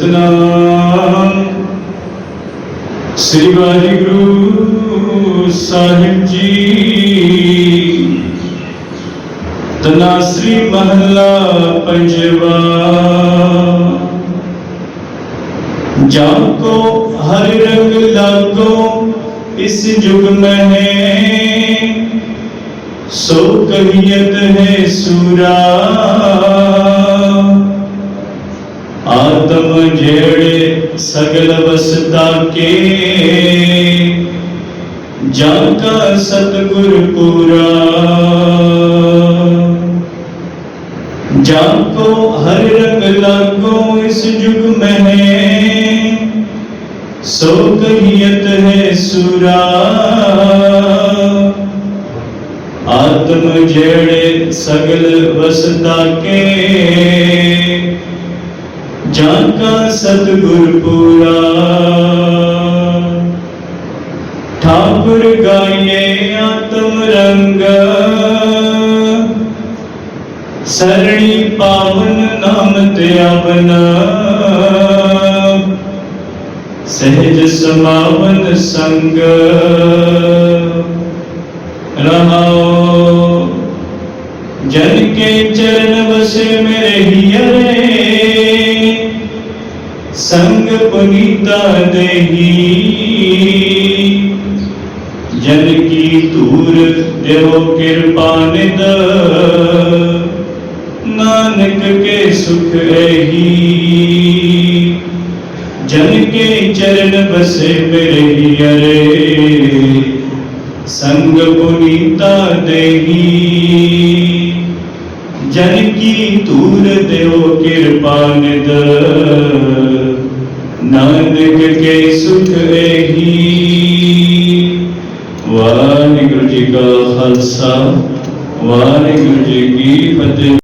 ਸਤਨਾਮ ਸ੍ਰੀ ਵਾਹਿਗੁਰੂ ਸਾਹਿਬ ਜੀ। ਤਨਾਸਰੀ ਮਹਲਾ ਪੰਜਵਾ। ਜਾਨ ਕੋ ਹਰ ਰੰਗ ਲਾਗੋ, ਇਸ ਜੁਗ ਮਹਿ। ਸੋ ਕਹੀਤ ਹੈ ਸੂਰਾ। ਪ੍ਰਭ ਜਿਹੜੇ ਸਗਲ ਵਸਤਾ ਕੇ ਜਾ ਕਾ ਸਤਗੁਰ ਪੂਰਾ ਜਾ ਕੋ ਹਰ ਰੰਗ ਲਾਗੋ ਇਸ ਜੁਗ ਮਹਿ ਸੋ ਕਹੀਤ ਹੈ ਸੁਰਾ ਆਤਮ ਜਿਹੜੇ ਸਗਲ ਵਸਤਾ ਕੇ ਜਾਂ ਕਾ ਸਤਗੁਰ ਪੂਰਾ। ਠਾਕੁਰ ਗਾਇਨੇ ਆਤਮ ਰੰਗ। ਸਰਣੀ ਪਾਵਨ ਨਾਮ ਤੇ ਆਪਨ ਸਹਿਜ ਸਮਾਵਨ ਸੰਗ। ਰਹਾਓ। ਜਨ ਕੇ ਚਰਨ ਵਸੇ ਮੇਰੇ ਹੀਰੇ ਸੰਗ ਪਨੀਤਾ ਦੇਹੀ। ਜਨ ਕੀ ਧੂਰ ਦੇਵੋ ਕਿਰਪਾ ਨਿਦ ਨਾਨਕ ਕੇ ਸੁਖ ਰਹੀ। ਜਨ ਕੇ ਚਰਨ ਬਸੇ ਮੇਰੀ ਅਰੇ। ਸੰਗ ਪੁਨੀਤਾ ਦੇਹੀ। ਜਨ ਕੀ ਧੂਰ ਦੇਵੋ ਕਿਰਪਾ ਨਿਦ ਨਾਨਕ ਕੇ ਸੁਖ ਰਹੀ ਵਾਹਿਗੁਰੂ ਜੀ ਕਾ ਖਾਲਸਾ ਵਾਹਿਗੁਰੂ ਜੀ ਕੀ ਫਤਿਹ।